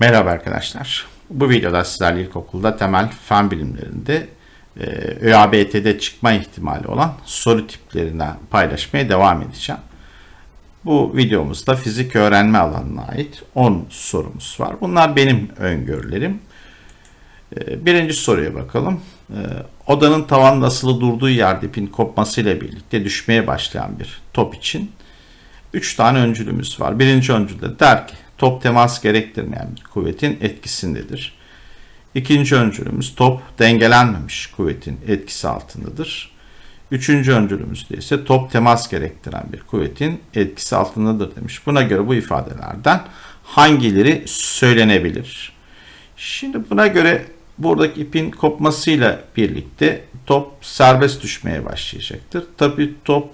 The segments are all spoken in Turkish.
Merhaba arkadaşlar. Bu videoda sizlerle ilkokulda temel fen bilimlerinde e, ÖABT'de çıkma ihtimali olan soru tiplerini paylaşmaya devam edeceğim. Bu videomuzda fizik öğrenme alanına ait 10 sorumuz var. Bunlar benim öngörülerim. E, birinci soruya bakalım. E, odanın tavanın asılı durduğu yerde ipin kopmasıyla birlikte düşmeye başlayan bir top için 3 tane öncülümüz var. Birinci öncülde der ki top temas gerektirmeyen bir kuvvetin etkisindedir. İkinci öncülümüz top dengelenmemiş kuvvetin etkisi altındadır. Üçüncü öncülümüzde ise top temas gerektiren bir kuvvetin etkisi altındadır demiş. Buna göre bu ifadelerden hangileri söylenebilir? Şimdi buna göre buradaki ipin kopmasıyla birlikte top serbest düşmeye başlayacaktır. Tabii top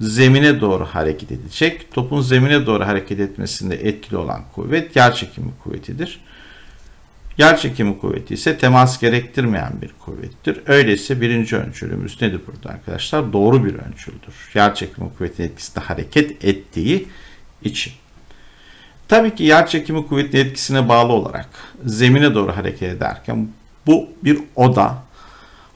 zemine doğru hareket edecek. Topun zemine doğru hareket etmesinde etkili olan kuvvet yer çekimi kuvvetidir. Yer çekimi kuvveti ise temas gerektirmeyen bir kuvvettir. Öyleyse birinci öncülümüz nedir burada arkadaşlar? Doğru bir öncüldür. Yer çekimi kuvvetinin etkisinde hareket ettiği için. Tabii ki yer çekimi kuvvetinin etkisine bağlı olarak zemine doğru hareket ederken bu bir oda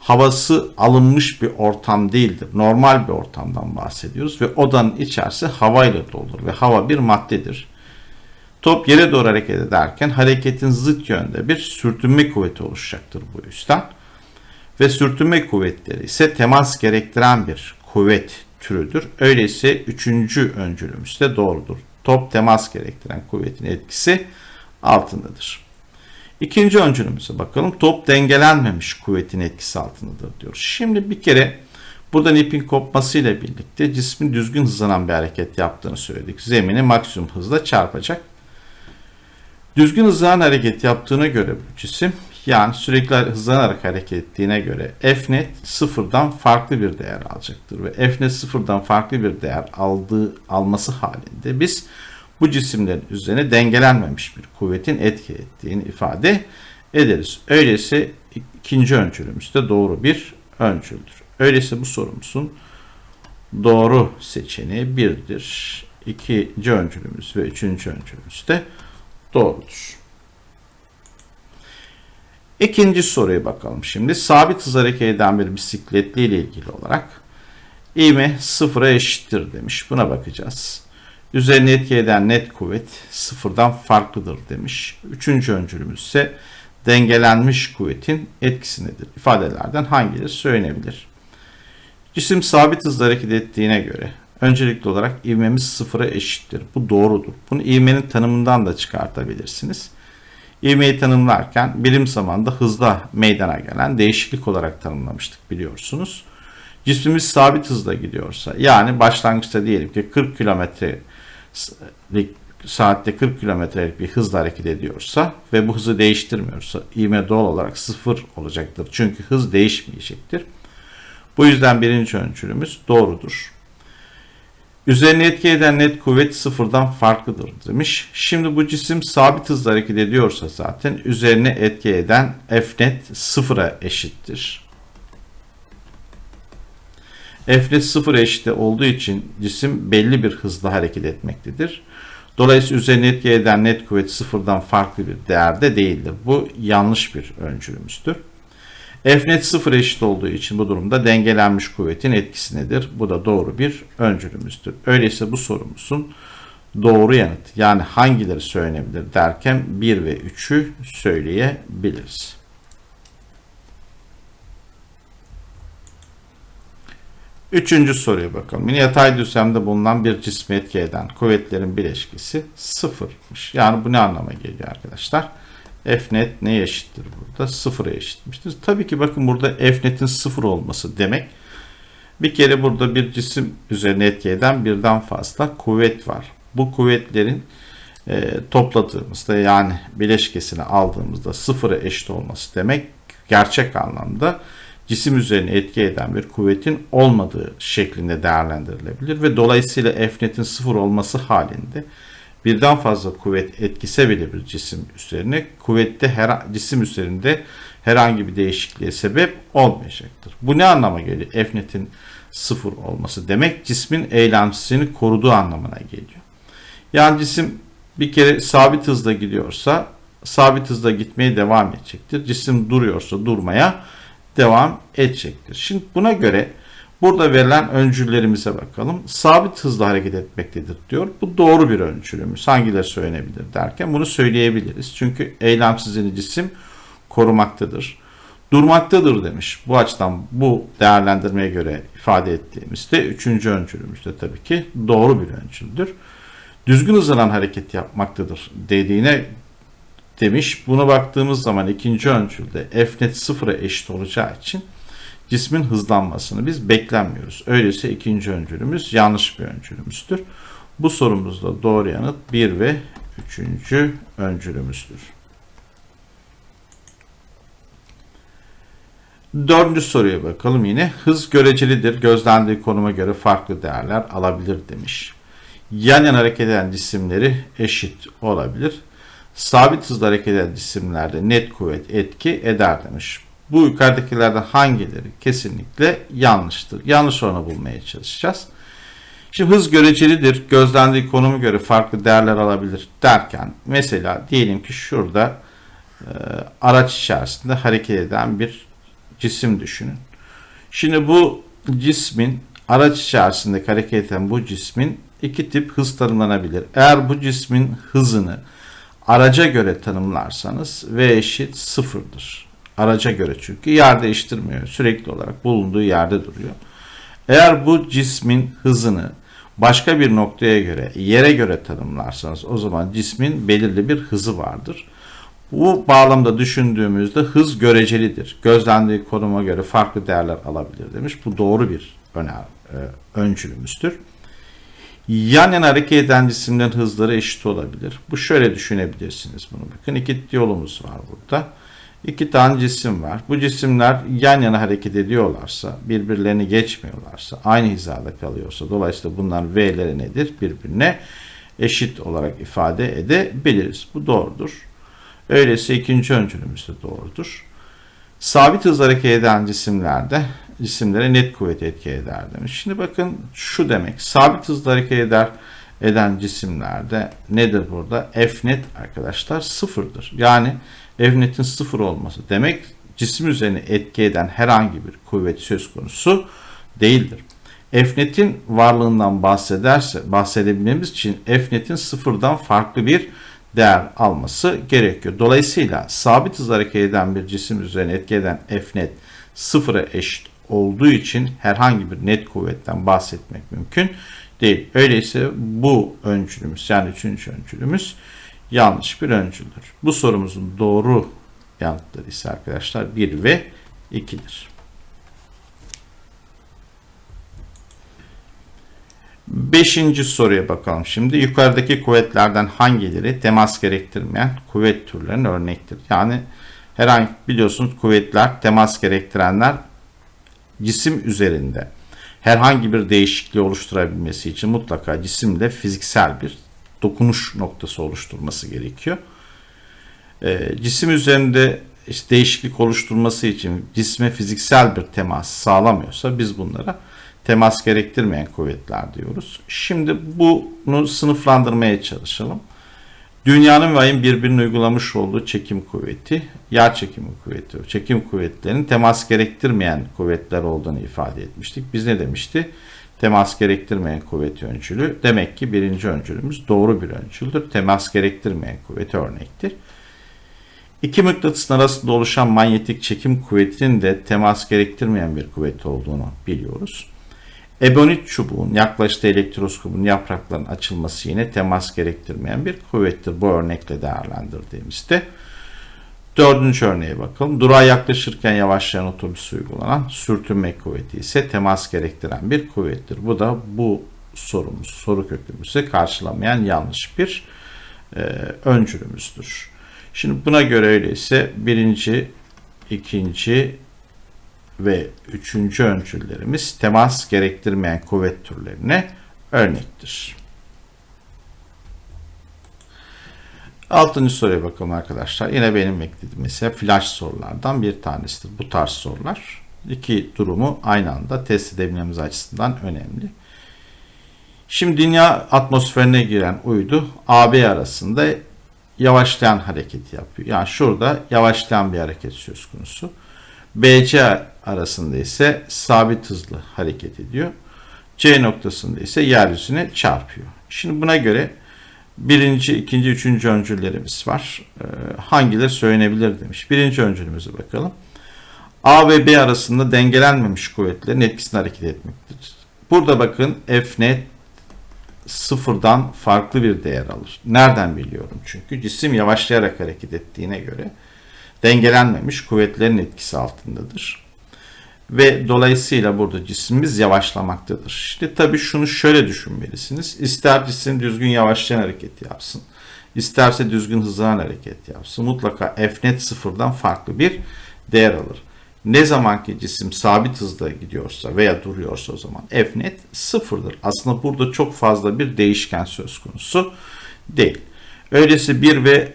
havası alınmış bir ortam değildir. Normal bir ortamdan bahsediyoruz ve odanın içerisi havayla dolur ve hava bir maddedir. Top yere doğru hareket ederken hareketin zıt yönde bir sürtünme kuvveti oluşacaktır bu yüzden. Ve sürtünme kuvvetleri ise temas gerektiren bir kuvvet türüdür. Öyleyse üçüncü öncülümüz de doğrudur. Top temas gerektiren kuvvetin etkisi altındadır. İkinci öncülümüze bakalım. Top dengelenmemiş kuvvetin etkisi altındadır diyoruz. Şimdi bir kere buradan ipin kopmasıyla birlikte cismin düzgün hızlanan bir hareket yaptığını söyledik. Zemini maksimum hızla çarpacak. Düzgün hızlanan hareket yaptığına göre bu cisim yani sürekli hızlanarak hareket ettiğine göre f net sıfırdan farklı bir değer alacaktır. Ve f net sıfırdan farklı bir değer aldığı alması halinde biz bu cisimlerin üzerine dengelenmemiş bir kuvvetin etki ettiğini ifade ederiz. Öyleyse ikinci öncülümüz de doğru bir öncüldür. Öyleyse bu sorumuzun doğru seçeneği birdir. İkinci öncülümüz ve üçüncü öncülümüz de doğrudur. İkinci soruya bakalım şimdi. Sabit hız hareket eden bir bisikletle ile ilgili olarak ivme sıfıra eşittir demiş. Buna bakacağız. Üzerine etki eden net kuvvet sıfırdan farklıdır demiş. Üçüncü öncülümüz ise dengelenmiş kuvvetin etkisindedir. İfadelerden hangileri söylenebilir? Cisim sabit hızla hareket ettiğine göre öncelikli olarak ivmemiz sıfıra eşittir. Bu doğrudur. Bunu ivmenin tanımından da çıkartabilirsiniz. İvmeyi tanımlarken bilim zamanında hızla meydana gelen değişiklik olarak tanımlamıştık biliyorsunuz. Cismimiz sabit hızla gidiyorsa yani başlangıçta diyelim ki 40 kilometre saatte 40 kilometrelik bir hızla hareket ediyorsa ve bu hızı değiştirmiyorsa ivme doğal olarak sıfır olacaktır. Çünkü hız değişmeyecektir. Bu yüzden birinci öncülümüz doğrudur. Üzerine etki eden net kuvvet sıfırdan farklıdır demiş. Şimdi bu cisim sabit hızla hareket ediyorsa zaten üzerine etki eden F net sıfıra eşittir. F sıfır eşit olduğu için cisim belli bir hızla hareket etmektedir. Dolayısıyla üzerine etki eden net kuvvet sıfırdan farklı bir değerde değildir. Bu yanlış bir öncülümüzdür. F net sıfır eşit olduğu için bu durumda dengelenmiş kuvvetin etkisindedir. Bu da doğru bir öncülümüzdür. Öyleyse bu sorumuzun doğru yanıt yani hangileri söylenebilir derken 1 ve 3'ü söyleyebiliriz. Üçüncü soruya bakalım. Yine yatay düzlemde bulunan bir cismi etki eden kuvvetlerin bileşkesi sıfırmış. Yani bu ne anlama geliyor arkadaşlar? F net neye eşittir burada? Sıfıra eşitmiştir. Tabii ki bakın burada F netin sıfır olması demek. Bir kere burada bir cisim üzerine etki eden birden fazla kuvvet var. Bu kuvvetlerin e, topladığımızda yani bileşkesini aldığımızda sıfıra eşit olması demek gerçek anlamda cisim üzerine etki eden bir kuvvetin olmadığı şeklinde değerlendirilebilir ve dolayısıyla F netin sıfır olması halinde birden fazla kuvvet etkise bile bir cisim üzerine kuvvette her, cisim üzerinde herhangi bir değişikliğe sebep olmayacaktır. Bu ne anlama geliyor? F netin sıfır olması demek cismin eylemsizliğini koruduğu anlamına geliyor. Yani cisim bir kere sabit hızla gidiyorsa sabit hızla gitmeye devam edecektir. Cisim duruyorsa durmaya devam edecektir. Şimdi buna göre burada verilen öncüllerimize bakalım. Sabit hızla hareket etmektedir diyor. Bu doğru bir öncülümüz. Hangileri söylenebilir derken bunu söyleyebiliriz. Çünkü eylemsizliğini cisim korumaktadır. Durmaktadır demiş. Bu açıdan bu değerlendirmeye göre ifade ettiğimizde üçüncü öncülümüz de tabii ki doğru bir öncüldür. Düzgün hızlanan hareket yapmaktadır dediğine demiş. Buna baktığımız zaman ikinci öncülde f net sıfıra eşit olacağı için cismin hızlanmasını biz beklenmiyoruz. Öyleyse ikinci öncülümüz yanlış bir öncülümüzdür. Bu sorumuzda doğru yanıt 1 ve 3. öncülümüzdür. Dördüncü soruya bakalım yine. Hız görecelidir. Gözlendiği konuma göre farklı değerler alabilir demiş. Yan yana hareket eden cisimleri eşit olabilir. Sabit hızla hareket eden cisimlerde net kuvvet etki eder demiş. Bu yukarıdakilerden hangileri kesinlikle yanlıştır? Yanlış olanı bulmaya çalışacağız. Şimdi hız görecelidir. Gözlendiği konuma göre farklı değerler alabilir derken mesela diyelim ki şurada e, araç içerisinde hareket eden bir cisim düşünün. Şimdi bu cismin araç içerisinde hareket eden bu cismin iki tip hız tanımlanabilir. Eğer bu cismin hızını araca göre tanımlarsanız V eşit sıfırdır. Araca göre çünkü yer değiştirmiyor. Sürekli olarak bulunduğu yerde duruyor. Eğer bu cismin hızını başka bir noktaya göre, yere göre tanımlarsanız o zaman cismin belirli bir hızı vardır. Bu bağlamda düşündüğümüzde hız görecelidir. Gözlendiği konuma göre farklı değerler alabilir demiş. Bu doğru bir öner, e, öncülümüzdür. Yan yana hareket eden cisimlerin hızları eşit olabilir. Bu şöyle düşünebilirsiniz bunu. Bakın iki yolumuz var burada. İki tane cisim var. Bu cisimler yan yana hareket ediyorlarsa, birbirlerini geçmiyorlarsa, aynı hizada kalıyorsa, dolayısıyla bunlar V'leri nedir? Birbirine eşit olarak ifade edebiliriz. Bu doğrudur. Öyleyse ikinci öncülümüz de doğrudur. Sabit hız hareket eden cisimlerde cisimlere net kuvvet etki eder demiş. Şimdi bakın şu demek. Sabit hızla hareket eder eden cisimlerde nedir burada? F net arkadaşlar sıfırdır. Yani F netin sıfır olması demek cisim üzerine etki eden herhangi bir kuvvet söz konusu değildir. F netin varlığından bahsederse bahsedebilmemiz için F netin sıfırdan farklı bir değer alması gerekiyor. Dolayısıyla sabit hız hareket eden bir cisim üzerine etki eden F net sıfıra eşit olduğu için herhangi bir net kuvvetten bahsetmek mümkün değil. Öyleyse bu öncülümüz yani üçüncü öncülümüz yanlış bir öncüldür. Bu sorumuzun doğru yanıtları ise arkadaşlar 1 ve 2'dir. Beşinci soruya bakalım şimdi. Yukarıdaki kuvvetlerden hangileri temas gerektirmeyen kuvvet türlerinin örnektir? Yani herhangi biliyorsunuz kuvvetler temas gerektirenler cisim üzerinde herhangi bir değişikliği oluşturabilmesi için mutlaka cisimde fiziksel bir dokunuş noktası oluşturması gerekiyor. E, cisim üzerinde işte değişiklik oluşturması için cisme fiziksel bir temas sağlamıyorsa biz bunlara temas gerektirmeyen kuvvetler diyoruz. Şimdi bunu sınıflandırmaya çalışalım. Dünyanın ve ayın birbirine uygulamış olduğu çekim kuvveti, yer çekimi kuvveti, çekim kuvvetlerinin temas gerektirmeyen kuvvetler olduğunu ifade etmiştik. Biz ne demişti? Temas gerektirmeyen kuvvet öncülü. Demek ki birinci öncülümüz doğru bir öncüldür. Temas gerektirmeyen kuvveti örnektir. İki mıknatısın arasında oluşan manyetik çekim kuvvetinin de temas gerektirmeyen bir kuvvet olduğunu biliyoruz. Ebonit çubuğun yaklaştığı elektroskopun yapraklarının açılması yine temas gerektirmeyen bir kuvvettir. Bu örnekle değerlendirdiğimizde. Dördüncü örneğe bakalım. Durağa yaklaşırken yavaşlayan otobüs uygulanan sürtünme kuvveti ise temas gerektiren bir kuvvettir. Bu da bu sorumuz, soru kökümüzü karşılamayan yanlış bir e, öncülümüzdür. Şimdi buna göre öyleyse birinci, ikinci, ve üçüncü öncüllerimiz temas gerektirmeyen kuvvet türlerine örnektir. Altıncı soruya bakalım arkadaşlar. Yine benim beklediğim mesela flash sorulardan bir tanesidir. Bu tarz sorular. İki durumu aynı anda test edebilmemiz açısından önemli. Şimdi dünya atmosferine giren uydu AB arasında yavaşlayan hareketi yapıyor. Yani şurada yavaşlayan bir hareket söz konusu. BC arasında ise sabit hızlı hareket ediyor. C noktasında ise yeryüzüne çarpıyor. Şimdi buna göre birinci, ikinci, üçüncü öncüllerimiz var. Ee, hangileri söylenebilir demiş. Birinci öncülümüze bakalım. A ve B arasında dengelenmemiş kuvvetlerin etkisini hareket etmektedir. Burada bakın F net sıfırdan farklı bir değer alır. Nereden biliyorum? Çünkü cisim yavaşlayarak hareket ettiğine göre dengelenmemiş kuvvetlerin etkisi altındadır. Ve dolayısıyla burada cismimiz yavaşlamaktadır. İşte tabii şunu şöyle düşünmelisiniz. İster cisim düzgün yavaşlayan hareket yapsın. isterse düzgün hızlanan hareket yapsın. Mutlaka F net sıfırdan farklı bir değer alır. Ne zaman ki cisim sabit hızda gidiyorsa veya duruyorsa o zaman F net sıfırdır. Aslında burada çok fazla bir değişken söz konusu değil. Öyleyse bir ve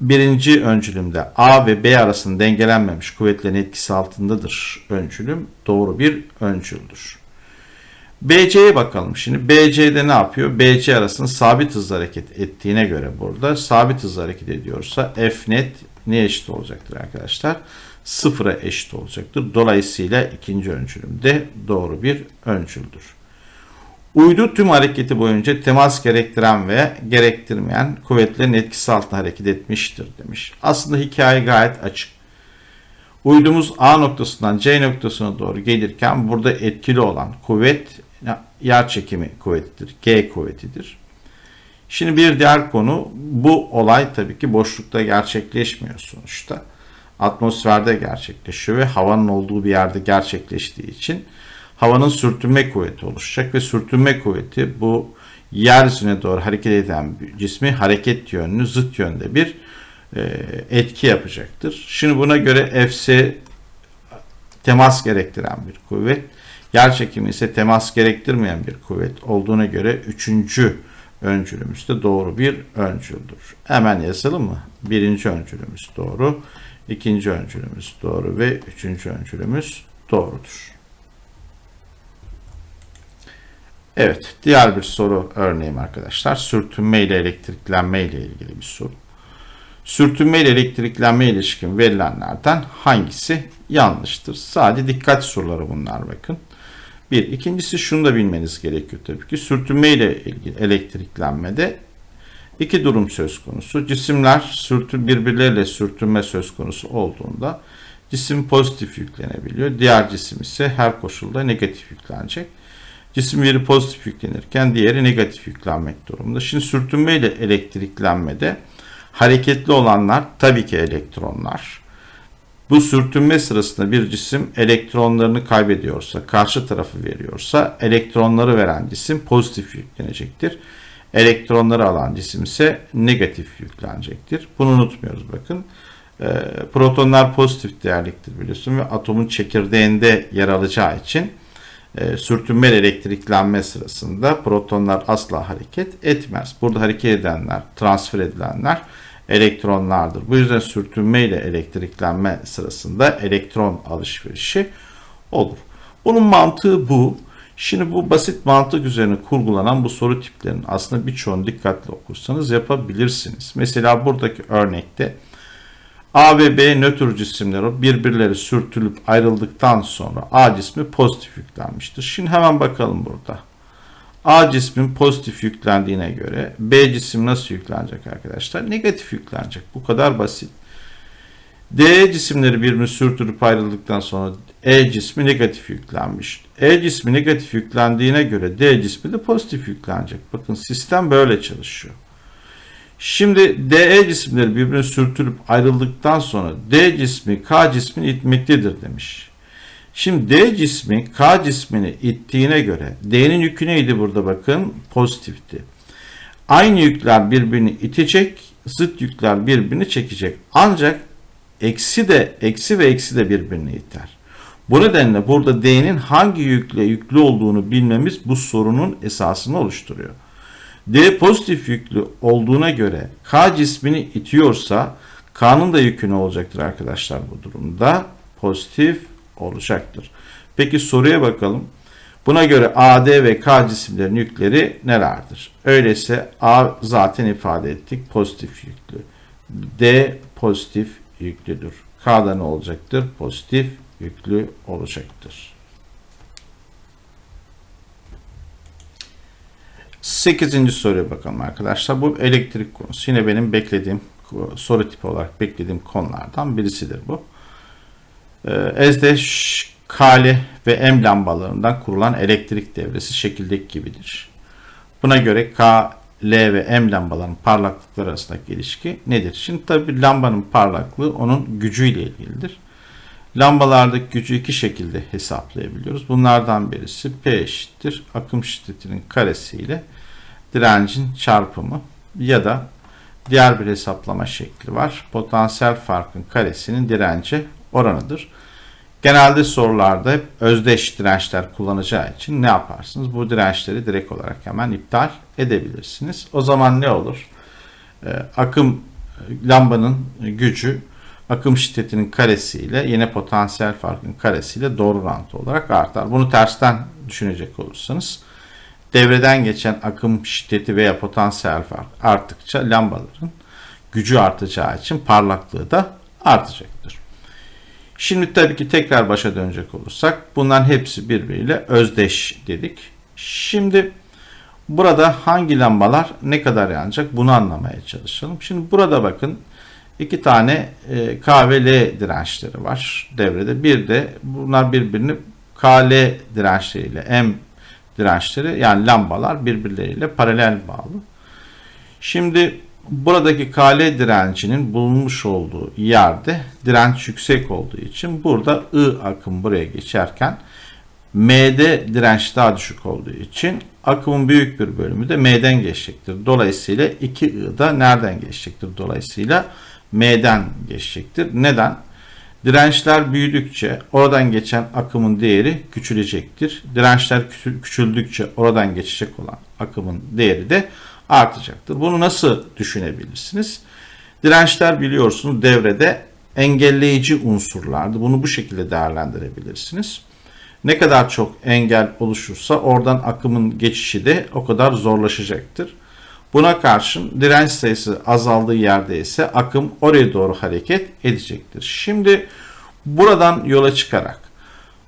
birinci öncülümde A ve B arasında dengelenmemiş kuvvetlerin etkisi altındadır öncülüm. Doğru bir öncüldür. BC'ye bakalım şimdi. BC'de ne yapıyor? BC arasında sabit hızla hareket ettiğine göre burada sabit hızla hareket ediyorsa F net ne eşit olacaktır arkadaşlar? Sıfıra eşit olacaktır. Dolayısıyla ikinci öncülüm de doğru bir öncüldür. Uydu tüm hareketi boyunca temas gerektiren ve gerektirmeyen kuvvetlerin etkisi altında hareket etmiştir demiş. Aslında hikaye gayet açık. Uydumuz A noktasından C noktasına doğru gelirken burada etkili olan kuvvet yer çekimi kuvvetidir. G kuvvetidir. Şimdi bir diğer konu bu olay tabii ki boşlukta gerçekleşmiyor sonuçta. Atmosferde gerçekleşiyor ve havanın olduğu bir yerde gerçekleştiği için havanın sürtünme kuvveti oluşacak ve sürtünme kuvveti bu yeryüzüne doğru hareket eden cismi hareket yönlü zıt yönde bir e, etki yapacaktır. Şimdi buna göre Fc temas gerektiren bir kuvvet, yer çekimi ise temas gerektirmeyen bir kuvvet olduğuna göre üçüncü öncülümüz de doğru bir öncüldür. Hemen yazalım mı? Birinci öncülümüz doğru, ikinci öncülümüz doğru ve üçüncü öncülümüz doğrudur. Evet, diğer bir soru örneğim arkadaşlar. Sürtünme ile elektriklenme ile ilgili bir soru. Sürtünme ile elektriklenme ilişkin verilenlerden hangisi yanlıştır? Sadece dikkat soruları bunlar bakın. Bir. ikincisi şunu da bilmeniz gerekiyor tabii ki. Sürtünme ile ilgili elektriklenmede iki durum söz konusu. Cisimler sürtün birbirleriyle sürtünme söz konusu olduğunda cisim pozitif yüklenebiliyor. Diğer cisim ise her koşulda negatif yüklenecek. Cisim biri pozitif yüklenirken diğeri negatif yüklenmek durumunda. Şimdi sürtünme ile elektriklenmede hareketli olanlar tabii ki elektronlar. Bu sürtünme sırasında bir cisim elektronlarını kaybediyorsa, karşı tarafı veriyorsa elektronları veren cisim pozitif yüklenecektir. Elektronları alan cisim ise negatif yüklenecektir. Bunu unutmuyoruz bakın. E, protonlar pozitif değerliktir biliyorsun ve atomun çekirdeğinde yer alacağı için e, elektriklenme sırasında protonlar asla hareket etmez. Burada hareket edenler, transfer edilenler elektronlardır. Bu yüzden sürtünme ile elektriklenme sırasında elektron alışverişi olur. Bunun mantığı bu. Şimdi bu basit mantık üzerine kurgulanan bu soru tiplerinin aslında birçoğunu dikkatli okursanız yapabilirsiniz. Mesela buradaki örnekte A ve B nötr cisimler birbirleri sürtülüp ayrıldıktan sonra A cismi pozitif yüklenmiştir. Şimdi hemen bakalım burada. A cismin pozitif yüklendiğine göre B cisim nasıl yüklenecek arkadaşlar? Negatif yüklenecek. Bu kadar basit. D cisimleri birbirini sürtülüp ayrıldıktan sonra E cismi negatif yüklenmiş. E cismi negatif yüklendiğine göre D cismi de pozitif yüklenecek. Bakın sistem böyle çalışıyor. Şimdi DE cisimleri birbirine sürtülüp ayrıldıktan sonra D cismi K cismini itmektedir demiş. Şimdi D cismi K cismini ittiğine göre D'nin yükü neydi burada bakın? Pozitifti. Aynı yükler birbirini itecek, zıt yükler birbirini çekecek. Ancak eksi de eksi ve eksi de birbirini iter. Bu nedenle burada D'nin hangi yükle yüklü olduğunu bilmemiz bu sorunun esasını oluşturuyor. D pozitif yüklü olduğuna göre K cismini itiyorsa K'nın da yükü ne olacaktır arkadaşlar bu durumda? Pozitif olacaktır. Peki soruya bakalım. Buna göre AD ve K cisimlerin yükleri nelerdir? Öyleyse A zaten ifade ettik pozitif yüklü. D pozitif yüklüdür. K'da ne olacaktır? Pozitif yüklü olacaktır. Sekizinci soruya bakalım arkadaşlar. Bu elektrik konusu. Yine benim beklediğim soru tipi olarak beklediğim konulardan birisidir bu. Ee, Ezdeş, kale ve M lambalarından kurulan elektrik devresi şekildeki gibidir. Buna göre K, L ve M lambaların parlaklıkları arasındaki ilişki nedir? Şimdi tabi lambanın parlaklığı onun gücüyle ilgilidir. Lambalardaki gücü iki şekilde hesaplayabiliyoruz. Bunlardan birisi P eşittir akım şiddetinin karesi ile direncin çarpımı ya da diğer bir hesaplama şekli var. Potansiyel farkın karesinin dirence oranıdır. Genelde sorularda hep özdeş dirençler kullanacağı için ne yaparsınız? Bu dirençleri direkt olarak hemen iptal edebilirsiniz. O zaman ne olur? Ee, akım lambanın gücü akım şiddetinin karesiyle yine potansiyel farkın karesiyle doğru orantı olarak artar. Bunu tersten düşünecek olursanız devreden geçen akım şiddeti veya potansiyel fark arttıkça lambaların gücü artacağı için parlaklığı da artacaktır. Şimdi tabii ki tekrar başa dönecek olursak bunların hepsi birbiriyle özdeş dedik. Şimdi burada hangi lambalar ne kadar yanacak bunu anlamaya çalışalım. Şimdi burada bakın iki tane e, K ve L dirençleri var devrede. Bir de bunlar birbirini KL dirençleriyle M dirençleri yani lambalar birbirleriyle paralel bağlı. Şimdi buradaki KL direncinin bulunmuş olduğu yerde direnç yüksek olduğu için burada I akım buraya geçerken M'de direnç daha düşük olduğu için akımın büyük bir bölümü de M'den geçecektir. Dolayısıyla 2I da nereden geçecektir? Dolayısıyla M'den geçecektir. Neden? Dirençler büyüdükçe oradan geçen akımın değeri küçülecektir. Dirençler küçüldükçe oradan geçecek olan akımın değeri de artacaktır. Bunu nasıl düşünebilirsiniz? Dirençler biliyorsunuz devrede engelleyici unsurlardı. Bunu bu şekilde değerlendirebilirsiniz. Ne kadar çok engel oluşursa oradan akımın geçişi de o kadar zorlaşacaktır. Buna karşın direnç sayısı azaldığı yerde ise akım oraya doğru hareket edecektir. Şimdi buradan yola çıkarak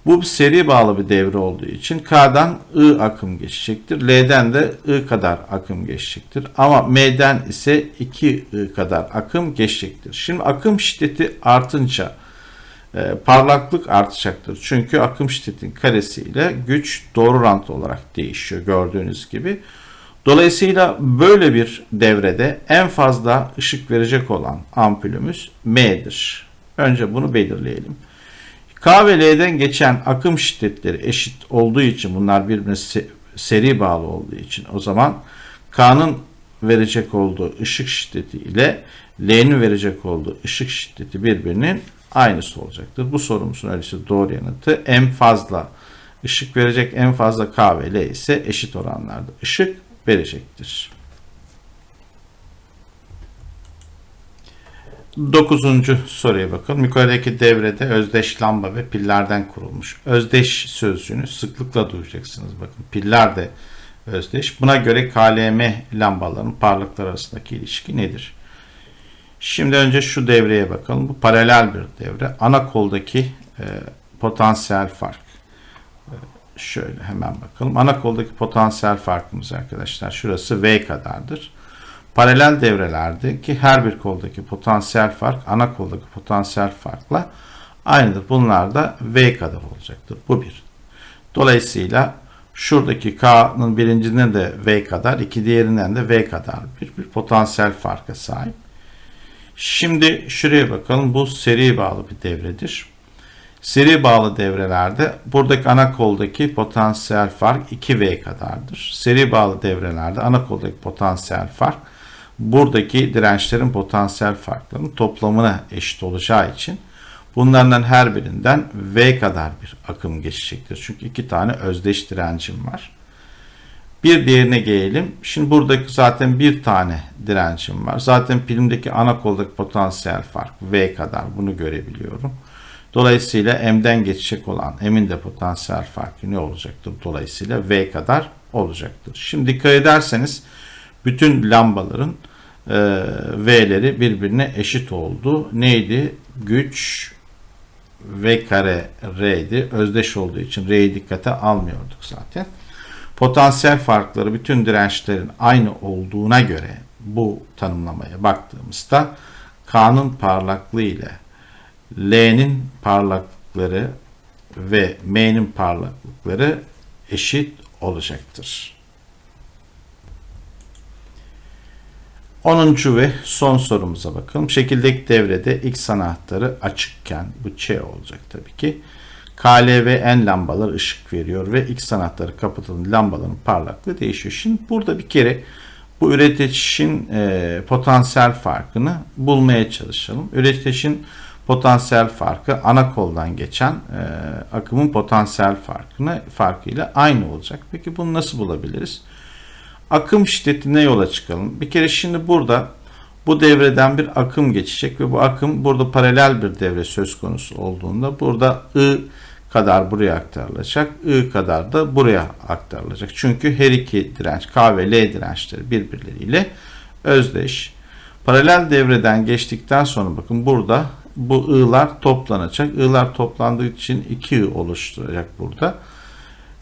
bu bir seri bağlı bir devre olduğu için K'dan I akım geçecektir. L'den de I kadar akım geçecektir. Ama M'den ise 2 I kadar akım geçecektir. Şimdi akım şiddeti artınca e, parlaklık artacaktır. Çünkü akım şiddetin karesiyle güç doğru rant olarak değişiyor gördüğünüz gibi. Dolayısıyla böyle bir devrede en fazla ışık verecek olan ampulümüz M'dir. Önce bunu belirleyelim. K ve L'den geçen akım şiddetleri eşit olduğu için bunlar birbirine seri bağlı olduğu için o zaman K'nın verecek olduğu ışık şiddeti ile L'nin verecek olduğu ışık şiddeti birbirinin aynısı olacaktır. Bu sorumuzun öyleyse doğru yanıtı en fazla ışık verecek en fazla K ve L ise eşit oranlarda ışık verecektir. Dokuzuncu soruya bakalım. Yukarıdaki devrede özdeş lamba ve pillerden kurulmuş. Özdeş sözcüğünü sıklıkla duyacaksınız. Bakın piller de özdeş. Buna göre KLM lambaların parlaklıklar arasındaki ilişki nedir? Şimdi önce şu devreye bakalım. Bu paralel bir devre. Ana koldaki e, potansiyel fark. E, şöyle hemen bakalım. Ana koldaki potansiyel farkımız arkadaşlar. Şurası V kadardır. Paralel devrelerdeki her bir koldaki potansiyel fark ana koldaki potansiyel farkla aynıdır. Bunlar da V kadar olacaktır. Bu bir. Dolayısıyla şuradaki K'nın birincinin de V kadar, iki diğerinden de V kadar bir, bir potansiyel farka sahip. Şimdi şuraya bakalım. Bu seri bağlı bir devredir. Seri bağlı devrelerde buradaki ana koldaki potansiyel fark 2V kadardır. Seri bağlı devrelerde ana koldaki potansiyel fark buradaki dirençlerin potansiyel farklarının toplamına eşit olacağı için bunlardan her birinden V kadar bir akım geçecektir. Çünkü iki tane özdeş direncim var. Bir diğerine gelelim. Şimdi buradaki zaten bir tane direncim var. Zaten pilimdeki ana koldaki potansiyel fark V kadar bunu görebiliyorum. Dolayısıyla M'den geçecek olan M'in de potansiyel farkı ne olacaktır? Dolayısıyla V kadar olacaktır. Şimdi dikkat ederseniz bütün lambaların e, V'leri birbirine eşit oldu. Neydi? Güç V kare R'di. Özdeş olduğu için R'yi dikkate almıyorduk zaten. Potansiyel farkları bütün dirençlerin aynı olduğuna göre bu tanımlamaya baktığımızda K'nın parlaklığı ile L'nin parlaklıkları ve M'nin parlaklıkları eşit olacaktır. 10. ve son sorumuza bakalım. Şekildeki devrede X anahtarı açıkken bu Ç olacak tabii ki. KL ve N lambalar ışık veriyor ve X anahtarı kapatılan lambaların parlaklığı değişiyor. Şimdi burada bir kere bu üretişin e, potansiyel farkını bulmaya çalışalım. Üretişin potansiyel farkı ana koldan geçen e, akımın potansiyel farkını farkıyla aynı olacak. Peki bunu nasıl bulabiliriz? Akım şiddetine yola çıkalım. Bir kere şimdi burada bu devreden bir akım geçecek ve bu akım burada paralel bir devre söz konusu olduğunda burada I kadar buraya aktarılacak, I kadar da buraya aktarılacak. Çünkü her iki direnç K ve L dirençleri birbirleriyle özdeş. Paralel devreden geçtikten sonra bakın burada bu I'lar toplanacak. I'lar toplandığı için 2 I oluşturacak burada.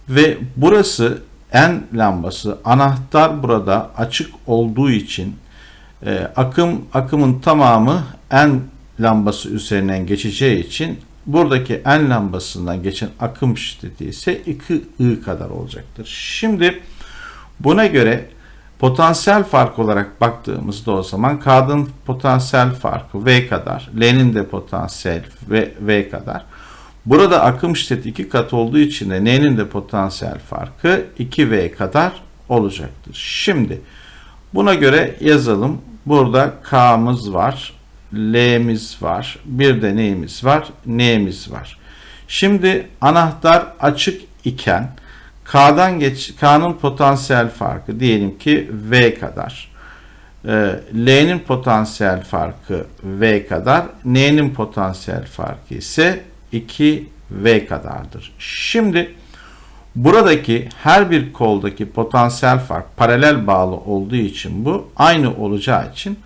Ve burası N lambası anahtar burada açık olduğu için e, akım akımın tamamı N lambası üzerinden geçeceği için buradaki N lambasından geçen akım şiddeti ise 2 I kadar olacaktır. Şimdi buna göre potansiyel fark olarak baktığımızda o zaman K'nın potansiyel farkı V kadar, L'nin de potansiyel V, v kadar. Burada akım şiddeti 2 kat olduğu için de N'nin de potansiyel farkı 2V kadar olacaktır. Şimdi buna göre yazalım. Burada K'mız var, L'miz var, bir de neyimiz var? N'miz var. Şimdi anahtar açık iken K'dan geç K'nın potansiyel farkı diyelim ki V kadar. Ee, L'nin potansiyel farkı V kadar, N'nin potansiyel farkı ise 2V kadardır. Şimdi buradaki her bir koldaki potansiyel fark paralel bağlı olduğu için bu aynı olacağı için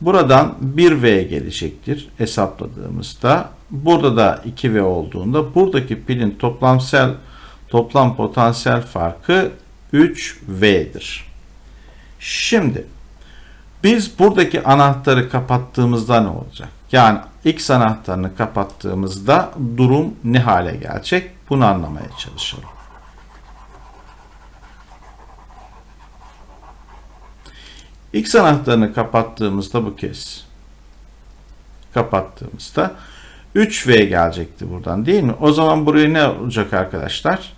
buradan 1V gelecektir hesapladığımızda. Burada da 2V olduğunda buradaki pilin toplamsel toplam potansiyel farkı 3V'dir. Şimdi biz buradaki anahtarı kapattığımızda ne olacak? Yani X anahtarını kapattığımızda durum ne hale gelecek? Bunu anlamaya çalışalım. X anahtarını kapattığımızda bu kez kapattığımızda 3V gelecekti buradan değil mi? O zaman buraya ne olacak arkadaşlar?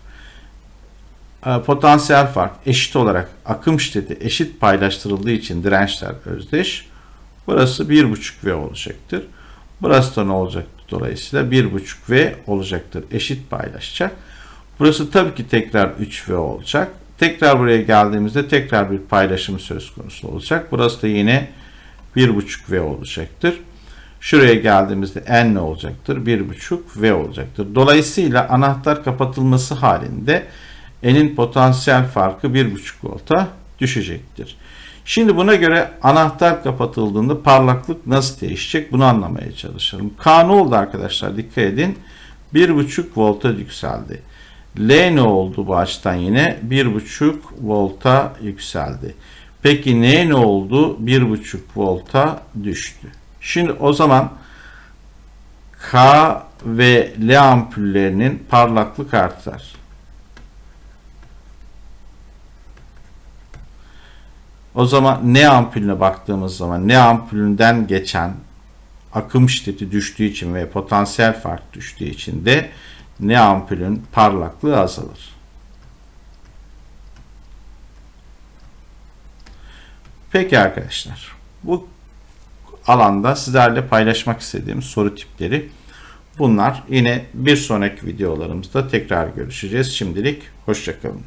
Ee, potansiyel fark eşit olarak akım şiddeti eşit paylaştırıldığı için dirençler özdeş. Burası 1.5V olacaktır. Burası da ne olacaktır? Dolayısıyla 1.5V olacaktır. Eşit paylaşacak. Burası tabii ki tekrar 3V olacak. Tekrar buraya geldiğimizde tekrar bir paylaşım söz konusu olacak. Burası da yine 1.5V olacaktır. Şuraya geldiğimizde N ne olacaktır? 1.5V olacaktır. Dolayısıyla anahtar kapatılması halinde N'in potansiyel farkı 1.5 volta düşecektir. Şimdi buna göre anahtar kapatıldığında parlaklık nasıl değişecek bunu anlamaya çalışalım. K ne oldu arkadaşlar dikkat edin 1.5 volta yükseldi. L ne oldu bu açıdan yine 1.5 volta yükseldi. Peki N ne oldu 1.5 volta düştü. Şimdi o zaman K ve L ampullerinin parlaklık artar. O zaman ne ampulüne baktığımız zaman ne ampulünden geçen akım şiddeti düştüğü için ve potansiyel fark düştüğü için de ne ampulün parlaklığı azalır. Peki arkadaşlar bu alanda sizlerle paylaşmak istediğim soru tipleri bunlar. Yine bir sonraki videolarımızda tekrar görüşeceğiz. Şimdilik hoşçakalın.